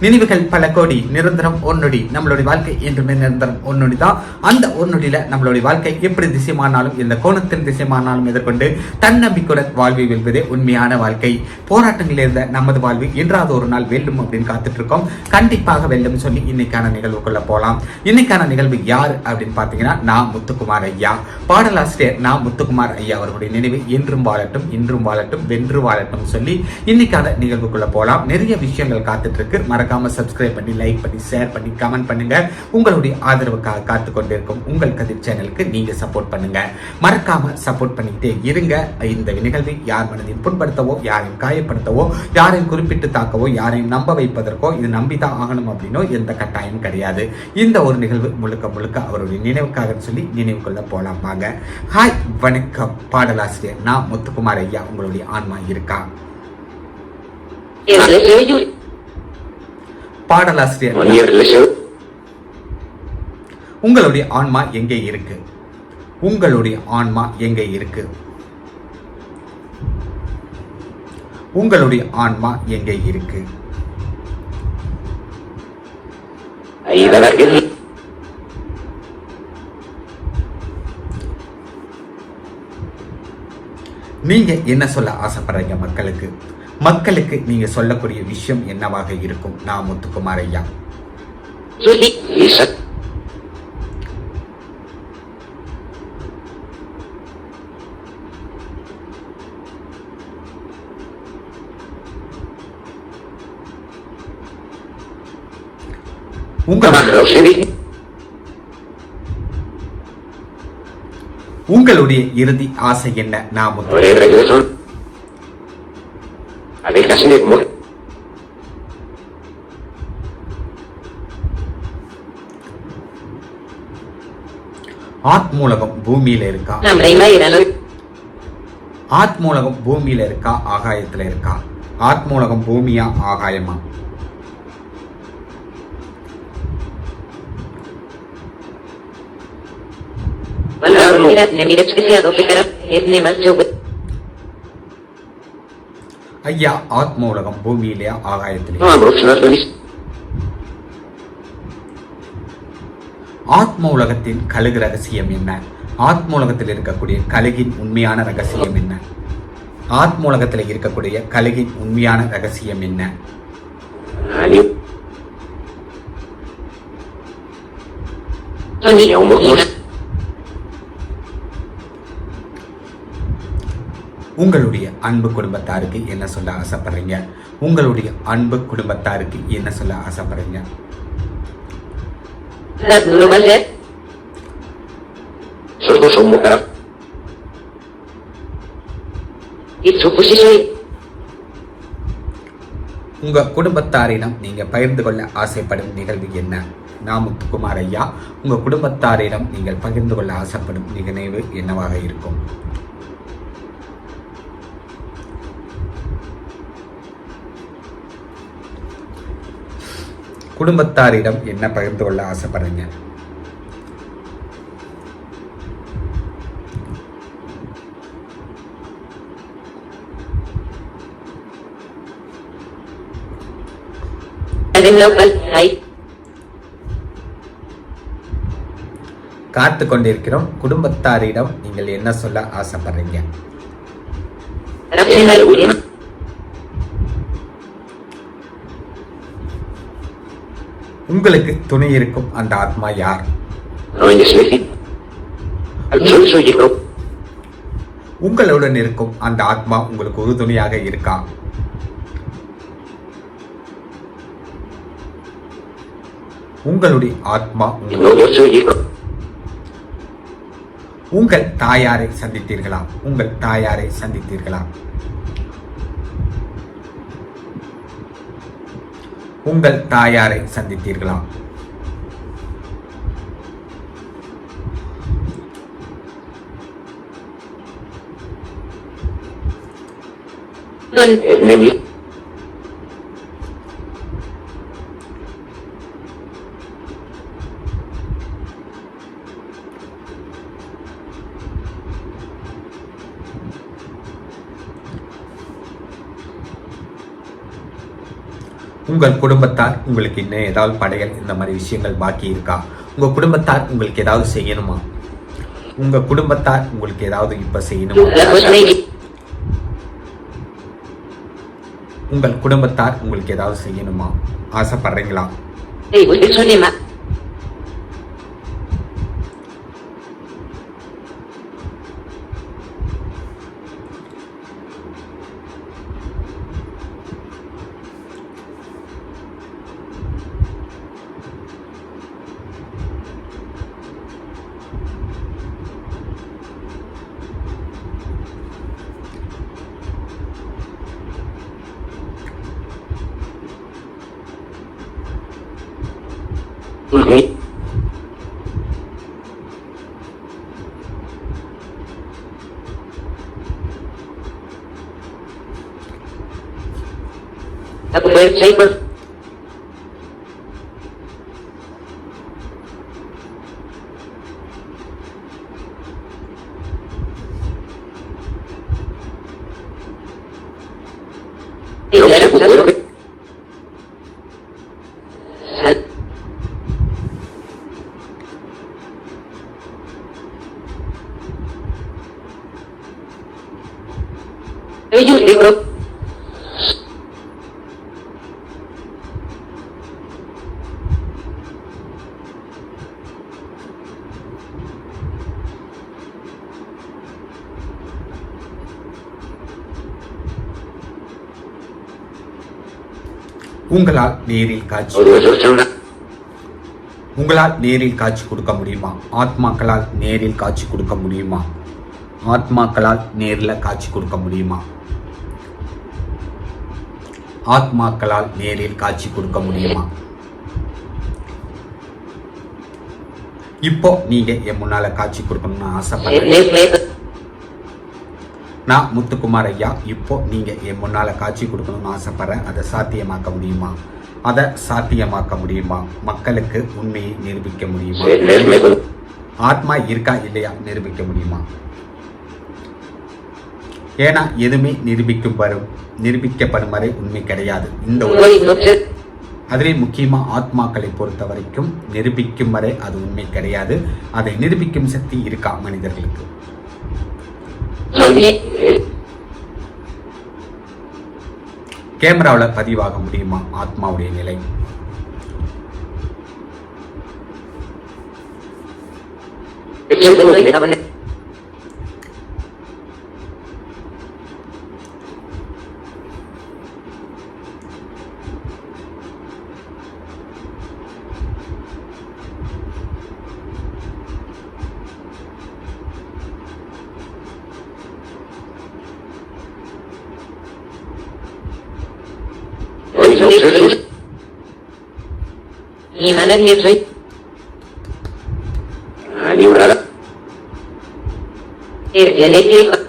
நினைவுகள் பல கோடி நிரந்தரம் ஒன்னொடி நம்மளுடைய வாழ்க்கை என்றுமே நிரந்தரம் ஒன்னொடி தான். அந்த ஒன்னொடியில நம்மளுடைய வாழ்க்கை எப்படி திசைமானாலும் இந்த கோணத்தில் திசைமானாலும் எதிர்கொண்டு தன்னம்பிக்கையுடன் வாழ்வை வெல்வதே உண்மையான வாழ்க்கை. போராட்டங்களில் இருந்த நமது வாழ்வு என்றாவது ஒரு நாள் வெல்லும் அப்படின்னு காத்துட்டு இருக்கோம். கண்டிப்பாக வெல்லும் சொல்லி இன்னைக்கான நிகழ்வுக்குள்ள போலாம். இன்னைக்கான நிகழ்வு யார் அப்படின்னு பாத்தீங்கன்னா நான் முத்துக்குமார் ஐயா. பாடலாசிரியர் நான் முத்துக்குமார் ஐயா அவர்களுடைய நினைவு என்றும் வாழட்டும் இன்றும் வாழட்டும் வென்று வாழட்டும் சொல்லி இன்னைக்கான நிகழ்வுக்குள்ள போலாம். நிறைய விஷயங்கள் காத்துட்டு இருக்கு. மறக்க மறக்காம சப்ஸ்கிரைப் பண்ணி லைக் பண்ணி ஷேர் பண்ணி கமெண்ட் பண்ணுங்க. உங்களுடைய ஆதரவுக்காக காத்து கொண்டிருக்கும் உங்கள் கதிர் சேனலுக்கு நீங்க சப்போர்ட் பண்ணுங்க. மறக்காம சப்போர்ட் பண்ணிக்கிட்டே இருங்க. இந்த நிகழ்வை யார் மனதையும் புண்படுத்தவோ யாரையும் காயப்படுத்தவோ யாரையும் குறிப்பிட்டு தாக்கவோ யாரையும் நம்ப வைப்பதற்கோ இது நம்பிதான் ஆகணும் அப்படின்னோ எந்த கட்டாயம் கிடையாது. இந்த ஒரு நிகழ்வு முழுக்க முழுக்க அவருடைய நினைவுக்காக சொல்லி நினைவு கொள்ள போலாம் வாங்க. ஹாய் வணக்கம். பாடலாசிரியர் நான் முத்துக்குமார் ஐயா உங்களுடைய ஆன்மா இருக்கா? பாடலாசிரியர். உங்களுடைய ஆன்மா எங்கே இருக்கு? உங்களுடைய ஆன்மா எங்கே இருக்கு? உங்களுடைய ஆன்மா எங்கே இருக்கு? நீங்க என்ன சொல்ல ஆசைப்படுறீங்க மக்களுக்கு? மக்களுக்கு நீங்க சொல்லக்கூடிய விஷயம் என்னவாக இருக்கும்? நான் முத்துக்குமார் ஐயா. உங்க உங்களுடைய இறுதி ஆசை என்ன? நான் முத்து ஆத்மூலகம் பூமியில இருக்கா ஆத்மூலகம் பூமியில இருக்கா ஆகாயத்துல இருக்கா ஆத்மூலகம் பூமியா ஆகாயமா ஐயா ஆத்மூலகம் பூமியிலயா ஆகாயத்திலே. ஆத்ம உலகத்தின் கழுகு ரகசியம் என்ன? ஆத்ம உலகத்தில் இருக்கக்கூடிய கழுகின் உண்மையான ரகசியம் என்ன? ஆத்ம உலகத்தில் இருக்கக்கூடிய கழுகின் உண்மையான ரகசியம் என்ன? உங்களுடைய அன்பு குடும்பத்தாருக்கு என்ன சொல்ல ஆசைப்படுறீங்க? உங்களுடைய அன்பு குடும்பத்தாருக்கு என்ன சொல்ல ஆசைப்படுறீங்க? உங்க குடும்பத்தாரிடம் நீங்க பகிர்ந்து கொள்ள ஆசைப்படும் நிகழ்வு என்ன? நான் முத்துக்குமார் ஐயா. உங்க குடும்பத்தாரிடம் நீங்கள் பகிர்ந்து கொள்ள ஆசைப்படும் நிகழ்வு என்னவாக இருக்கும்? குடும்பத்தாரிடம் என்ன பகிர்ந்து கொள்ள ஆசைப்படுறீங்க? காத்து கொண்டிருக்கிறோம் குடும்பத்தாரிடம் நீங்கள் என்ன சொல்ல ஆசைப்படுறீங்க? உங்களுக்கு துணை இருக்கும் அந்த ஆத்மா யார்? உங்களுடன் இருக்கும் அந்த ஆத்மா உங்களுக்கு உறுதுணையாக இருக்கா? உங்களுடைய ஆத்மா உங்கள் தாயாரை சந்தித்தீர்களா உங்கள் தாயாரை சந்தித்தீர்களா உங்கள் தாயாரை சந்தித்தீர்களா? மேபி உங்கள் குடும்பத்தார் உங்களுக்கு இன்னும் ஏதாவது படையல் இந்த மாதிரி விஷயங்கள் பாக்கி இருக்கா? உங்க குடும்பத்தார் உங்களுக்கு ஏதாவது செய்யணுமா? உங்க குடும்பத்தார் உங்களுக்கு ஏதாவது இப்ப செய்யணுமா. உங்கள் குடும்பத்தார் உங்களுக்கு ஏதாவது செய்யணுமா? ஆசைப்படுறீங்களா? du lịch các bến xây bến Hãy subscribe cho kênh Ghiền உங்களால் நேரில் காட்சி. உங்களால் நேரில் காட்சி கொடுக்க முடியுமா? ஆத்மாக்களால் நேரில் காட்சி கொடுக்க முடியுமா? ஆத்மாக்களால் நேரில் காட்சி கொடுக்க முடியுமா? ஆத்மாக்களால் நேரில் காட்சி கொடுக்க முடியுமா? இப்போ நீங்க என் முன்னால காட்சி கொடுக்கணும்னு ஆசைப்படுறேன். left. நான் முத்துக்குமார் ஐயா இப்போ நீங்க என் முன்னால காட்சி கொடுக்கணும்னு ஆசைப்படுறேன். அதை சாத்தியமாக்க முடியுமா? அதை சாத்தியமாக்க முடியுமா? மக்களுக்கு உண்மையை நிரூபிக்க முடியுமா. ஆத்மா இருக்கா இல்லையா? நிரூபிக்க முடியுமா? ஏன்னா எதுவுமே நிரூபிக்கும் வரும் நிரூபிக்கப்படும் வரை உண்மை கிடையாது. இந்த. அதிலே முக்கியமா ஆத்மாக்களை பொறுத்த வரைக்கும் நிரூபிக்கும் வரை அது உண்மை கிடையாது. அதை நிரூபிக்கும் சக்தி இருக்கா மனிதர்களுக்கு. கேமராவில் பதிவாக முடியுமா? ஆத்மாவுடைய நிலை. Siempre Eh, dia ni dia.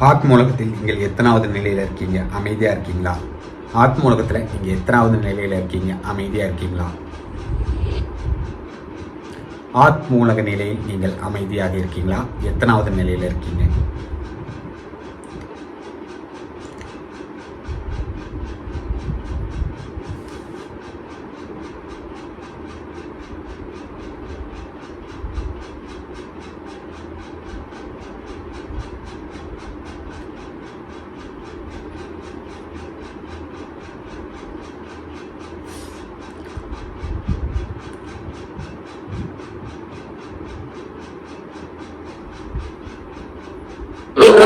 ஆத்ம உலகத்தில் நீங்கள் எத்தனாவது நிலையில இருக்கீங்க அமைதியா இருக்கீங்களா ஆத்ம உலகத்துல நீங்க எத்தனாவது நிலையில இருக்கீங்க அமைதியா இருக்கீங்களா ஆத்மூலக நிலையில் நீங்கள் அமைதியாக இருக்கீங்களா? எத்தனாவது நிலையில் இருக்கீங்க?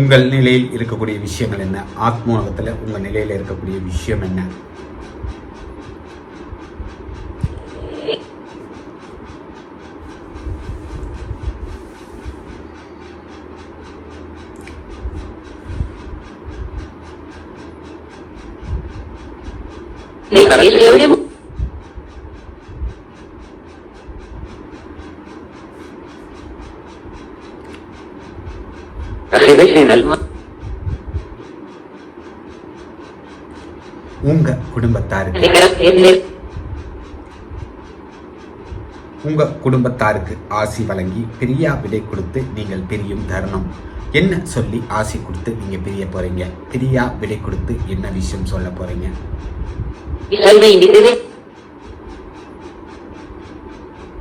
உங்கள் நிலையில் இருக்கக்கூடிய விஷயங்கள் என்ன ஆத்மோகத்தில் உங்கள் நிலையில் இருக்கக்கூடிய விஷயம் என்ன Declaración. Alma. உங்க குடும்பத்தாருக்கு. உங்க குடும்பத்தாருக்கு ஆசி வழங்கி பிரியா விடை கொடுத்து நீங்கள் பிரியும் தருணம் என்ன சொல்லி ஆசி கொடுத்து நீங்க பிரிய போறீங்க பிரியா விடை கொடுத்து என்ன விஷயம் சொல்ல போறீங்க.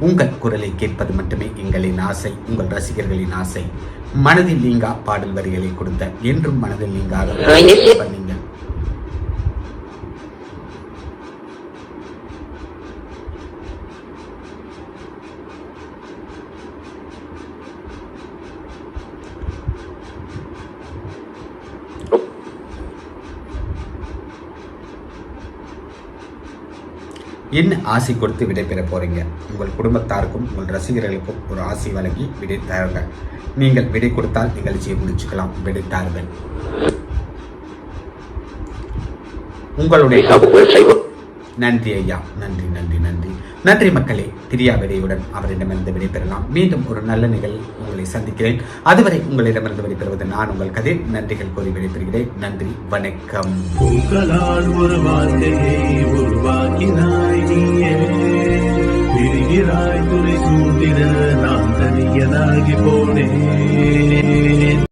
உங்கள் குரலை கேட்பது மட்டுமே எங்களின் ஆசை உங்கள் ரசிகர்களின் ஆசை மனதில் நீங்கா பாடல் வரிகளை கொடுத்த என்றும் மனதில் நீங்காத பண்ணீங்க. என்ன ஆசை கொடுத்து விடை பெற போறீங்க. உங்கள் குடும்பத்தாருக்கும் உங்கள் ரசிகர்களுக்கும் ஒரு ஆசை வழங்கி விடை தாருங்க நீங்கள் விடை கொடுத்தால் நிகழ்ச்சியை முடிச்சுக்கலாம். விடை தாருங்கள். உங்களுடைய நன்றி ஐயா. நன்றி நன்றி நன்றி. நன்றி மக்களே திரியா விடையுடன் அவரிடமிருந்து விடைபெறலாம். மீண்டும் ஒரு நல்ல நிகழ் உங்களை சந்திக்கிறேன். அதுவரை உங்களிடமிருந்து விடைபெறுவது நான் உங்கள் கதை நன்றிகள் கூறி விடைபெறுகிறேன். நன்றி வணக்கம். பூக்களால் ஒரு வாழ்க்கையை உருவாக்கினாய் நீயே. நான் தனியனாகி போனேன்.